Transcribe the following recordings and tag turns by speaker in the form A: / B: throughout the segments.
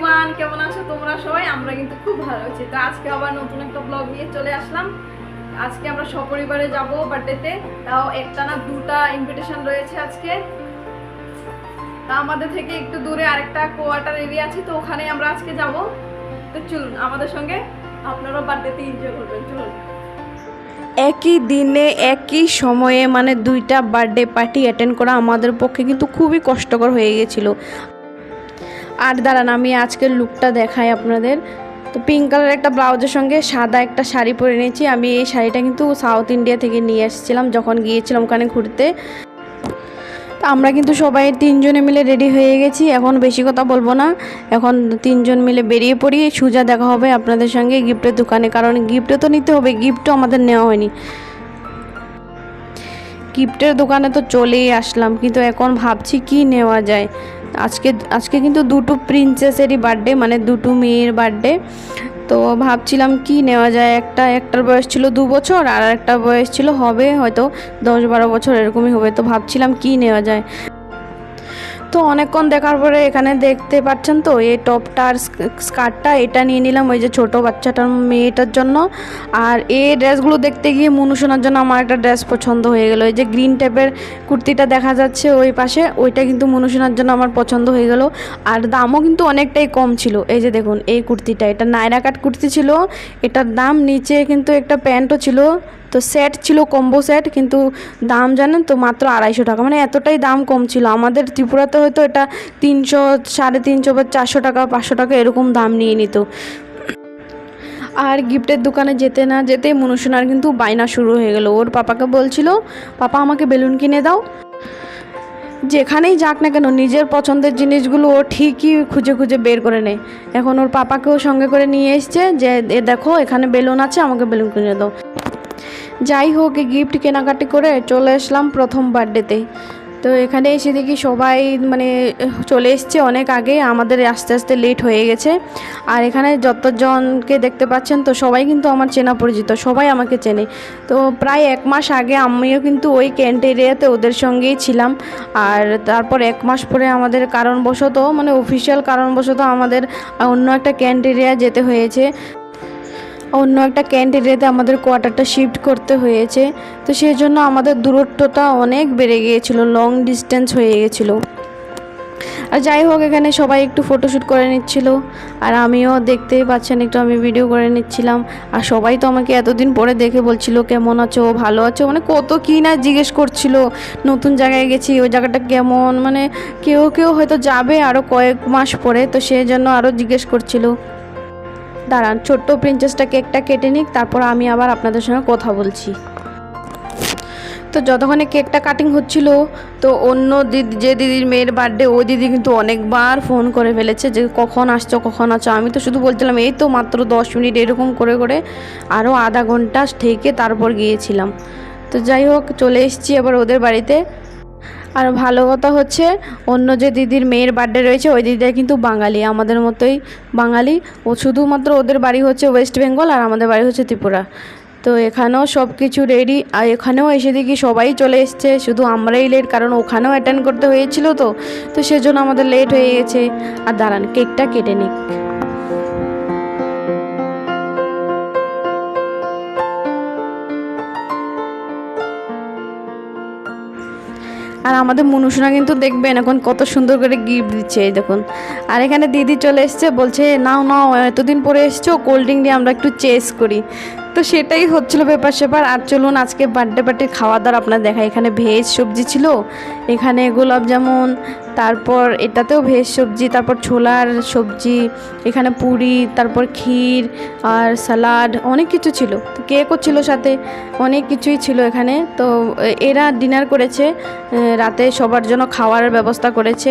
A: Everyone কেমন আছো তোমরা সবাই? আমরা কিন্তু খুব ভালো আছি। তো আজকে আবার নতুন একটা ব্লগ নিয়ে চলে আসলাম। আজকে আমরা সপরিবারে যাব বার্থডেতে তাও একটা না দুটা ইনভিটেশন রয়েছে আজকে। তা আমাদের থেকে একটু দূরে আরেকটা কোয়ার্টার এরিয়া আছে, তো ওখানে আমরা আজকে যাব। তো চলুন, আমাদের সঙ্গে আপনারাও বার্থডেতে এনজয় করবেন। চলুন।
B: একই দিনে, একই সময়ে মানে দুইটা বার্থডে পার্টি অ্যাটেন্ড করা আমাদের পক্ষে কিন্তু খুবই কষ্টকর হয়ে গেছিল। আর দাঁড়ান, আমি আজকের লুকটা দেখাই আপনাদের। তো পিঙ্ক কালার একটা ব্লাউজের সঙ্গে সাদা একটা শাড়ি পরে নিয়েছি। আমি এই শাড়িটা কিন্তু সাউথ ইন্ডিয়া থেকে নিয়ে এসেছিলাম, যখন গিয়েছিলাম ওখানে ঘুরতে। তো আমরা কিন্তু সবাই তিনজনে মিলে রেডি হয়ে গেছি। এখন বেশি কথা বলব না। এখন তিনজন মিলে বেরিয়ে পড়ি। সুজা দেখা হবে আপনাদের সঙ্গে গিফটের দোকানে। কারণ গিফটও তো নিতে হবে, গিফটও আমাদের নেওয়া হয়নি। গিফটের দোকানে তো চলেই আসলাম, কিন্তু এখন ভাবছি কি নেওয়া যায়। আজকে আজকে কিন্তু দুটো প্রিন্সেসেরই বার্থডে মানে দুটো মেয়ের বার্থডে তো ভাবছিলাম কি নেওয়া যায়, একটা, একটার বয়স ছিল দু বছর, আর একটা বয়স ছিল হবে হয়তো দশ বারো বছর, এরকমই হবে। তো ভাবছিলাম কি নেওয়া যায়। তো অনেকক্ষণ দেখার পরে এখানে দেখতে পাচ্ছেন তো, এই টপটা আর স্কার্টটা, এটা নিয়ে নিলাম ওই যে ছোট বাচ্চাটার মেয়েটার জন্য। আর এই ড্রেসগুলো দেখতে গিয়ে মনুষণার জন্য আমার একটা ড্রেস পছন্দ হয়ে গেলো। এই যে গ্রিন টাইপের কুর্তিটা দেখা যাচ্ছে ওই পাশে, ওইটা কিন্তু মনুষণার জন্য আমার পছন্দ হয়ে গেল। আর দামও কিন্তু অনেকটাই কম ছিল। এই যে দেখুন, এই কুর্তিটা, এটা নায়রা কাট কুর্তি ছিল। এটার দাম নিচে কিন্তু একটা প্যান্টও ছিল। তো সেট ছিল কম্বো সেট কিন্তু দাম জানেন তো মাত্র আড়াইশো টাকা। মানে এতটাই দাম কম ছিল। আমাদের ত্রিপুরাতে হয়তো এটা তিনশো, সাড়ে তিনশো বা চারশো টাকা, পাঁচশো টাকা এরকম দাম নিয়ে নিত। আর গিফটের দোকানে যেতে না যেতেই মনুষনার কিন্তু বায়না শুরু হয়ে গেল। ওর পাপাকে বলছিল, পাপা, আমাকে বেলুন কিনে দাও। যেখানেই যাক না কেন, নিজের পছন্দের জিনিসগুলো ও ঠিকই খুঁজে খুঁজে বের করে নেয়। এখন ওর পাপাকেও সঙ্গে করে নিয়ে এসছে যে দেখো, এখানে বেলুন আছে, আমাকে বেলুন কিনে দাও। যাই হোক গিফট কেনাকাটি করে চলে আসলাম প্রথম বার্থডেতে তো। এখানে এসে দেখি সবাই মানে চলে এসছে অনেক আগে, আমাদের আস্তে আস্তে লেট হয়ে গেছে। আর এখানে যতজনকে দেখতে পাচ্ছেন, তো সবাই কিন্তু আমার চেনা পরিচিত, সবাই আমাকে চেনে। তো প্রায় এক মাস আগে আমিও কিন্তু ওই ক্যান্ট এরিয়াতে ওদের সঙ্গেই ছিলাম। আর তারপর এক মাস পরে আমাদের কারণবশত মানে অফিসিয়াল কারণবশত আমাদের অন্য একটা ক্যান্ট এরিয়া যেতে হয়েছে। অন্য একটা এরিয়াতে আমাদের কোয়ার্টারটা শিফট করতে হয়েছে। তো সেই জন্য আমাদের দূরত্বটা অনেক বেড়ে গিয়েছিল লং ডিস্টেন্স হয়ে গেছিল আর যাই হোক, এখানে সবাই একটু ফটোশ্যুট করে নিচ্ছিল। আর আমিও দেখতেই পাচ্ছেন, একটু আমি ভিডিও করে নিচ্ছিলাম। আর সবাই তো আমাকে এতদিন পরে দেখে বলছিল, কেমন আছো? ভালো আছো? মানে কত কী না জিজ্ঞেস করছিল, নতুন জায়গায় গেছি, ওই জায়গাটা কেমন? মানে কেউ কেউ হয়তো যাবে আরও কয়েক মাস পরে। তো সেই জন্য আরও জিজ্ঞেস করছিল। দাঁড়ান, ছোট্ট প্রিন্সেসটা কেকটা কেটে নিক, তারপর আমি আবার আপনাদের সঙ্গে কথা বলছি। তো যতক্ষণে কেকটা কাটিং হচ্ছিল, তো অন্য দিদি, যে দিদির মেয়ের বার্থডে ওই দিদি কিন্তু অনেকবার ফোন করে ফেলেছে যে, কখন আসছো কখন আসছো আমি তো শুধু বলছিলাম, এই তো মাত্র দশ মিনিট, এরকম করে করে আরও আধা ঘণ্টা থেকে তারপর গিয়েছিলাম। তো যাই হোক, চলে এসেছি আবার ওদের বাড়িতে। আর ভালো কথা হচ্ছে, অন্য যে দিদির মেয়ের বার্থডে রয়েছে, ওই দিদিটা কিন্তু বাঙালি, আমাদের মতোই বাঙালি। ও শুধুমাত্র ওদের বাড়ি হচ্ছে ওয়েস্ট বেঙ্গল আর আমাদের বাড়ি হচ্ছে ত্রিপুরা। তো এখানেও সব কিছু রেডি আর এখানেও এসে দেখি সবাই চলে এসছে, শুধু আমরাই লেট কারণ ওখানেও অ্যাটেন্ড করতে হয়েছিল তো। তো সেজন্য আমাদের লেট হয়ে গেছে। আর দাঁড়ান কেকটা কেটে নিক। আমাদের মনুষরা কিন্তু দেখবেন এখন কত সুন্দর করে গিফট দিচ্ছে, এই দেখুন। আর এখানে দিদি চলে এসছে, বলছে, নাও নাও, এতদিন পরে এসছো কোল্ড ড্রিঙ্ক দিয়ে আমরা একটু চেস করি। তো সেটাই হচ্ছিল ব্যাপার স্যাপার। আর চলুন, আজকে বার্থডে পার্টির খাওয়া দাওয়ার আপনার দেখা এখানে ভেজ সবজি ছিল, এখানে গোলাপ জামুন, তারপর এটাতেও ভেজ সবজি, তারপর ছোলার সবজি, এখানে পুরি, তারপর ক্ষীর আর স্যালাড অনেক কিছু ছিল। তো কেকও ছিল সাথে, অনেক কিছুই ছিল এখানে। তো এরা ডিনার করেছে রাতে সবার জন্য খাওয়ার ব্যবস্থা করেছে।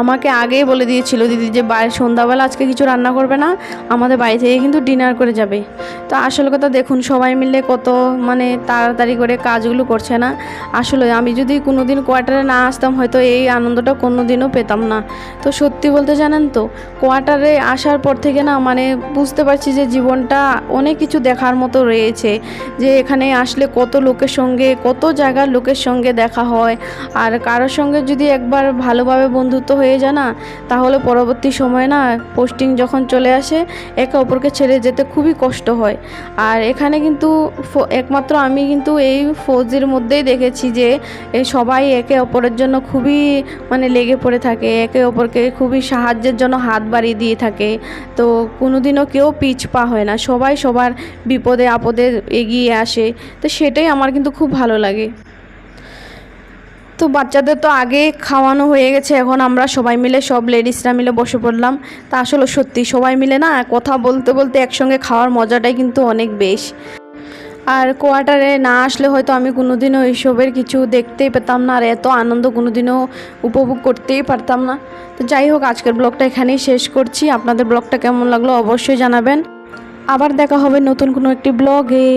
B: আমাকে আগেই বলে দিয়েছিল, দিদি, যে বাইরে সন্ধ্যাবেলা আজকে কিছু রান্না করবে না, আমাদের বাড়ি থেকে কিন্তু ডিনার করে যাবে। তো আসল কথা দেখুন, সবাই মিলে কত মানে তাড়াতাড়ি করে কাজগুলো করছে না। আসলে আমি যদি কোনো দিন কোয়ার্টারে না আসতাম, হয়তো এই আনন্দটা কোনো দিনও পেতাম না। তো সত্যি বলতে জানেন তো, কোয়ার্টারে আসার পর থেকে না মানে বুঝতে পারছি যে জীবনটা অনেক কিছু দেখার মতো রয়েছে। যে এখানে আসলে কত লোকের সঙ্গে, কত জায়গার লোকের সঙ্গে দেখা হয়, আর কারোর সঙ্গে যদি একবার ভালোভাবে বন্ধুত্ব হয়ে যায় না? তাহলে পরবর্তী সময়ে না পোস্টিং যখন চলে আসে, একে অপরকে ছেড়ে যেতে খুবই কষ্ট হয়। আর এখানে কিন্তু একমাত্র আমি কিন্তু এই ফৌজির মধ্যেই দেখেছি যে সবাই একে অপরের জন্য খুবই মানে লেগে পড়ে থাকে, একে অপরকে খুবই সাহায্যের জন্য হাত বাড়িয়ে দিয়ে থাকে। তো কোনোদিনও কেউ পিছ পা হয় না, সবাই সবার বিপদে আপদে এগিয়ে আসে। তো সেটাই আমার কিন্তু খুব ভালো লাগে। তো বাচ্চাদের তো আগে খাওয়ানো হয়ে গেছে, এখন আমরা সবাই মিলে, সব লেডিসরা মিলে বসে পড়লাম। তা আসলে সত্যি সবাই মিলে না, কথা বলতে বলতে একসঙ্গে খাওয়ার মজাটাই কিন্তু অনেক বেশ। আর কোয়ার্টারে না আসলে হয়তো আমি কোনোদিনও এইসবের কিছু দেখতেই পেতাম না, আর এত আনন্দ কোনোদিনও উপভোগ করতেই পারতাম না। তো যাই হোক, আজকের ব্লগটা এখানেই শেষ করছি। আপনাদের ব্লগটা কেমন লাগল অবশ্যই জানাবেন। আবার দেখা হবে নতুন কোনো একটি ব্লগে।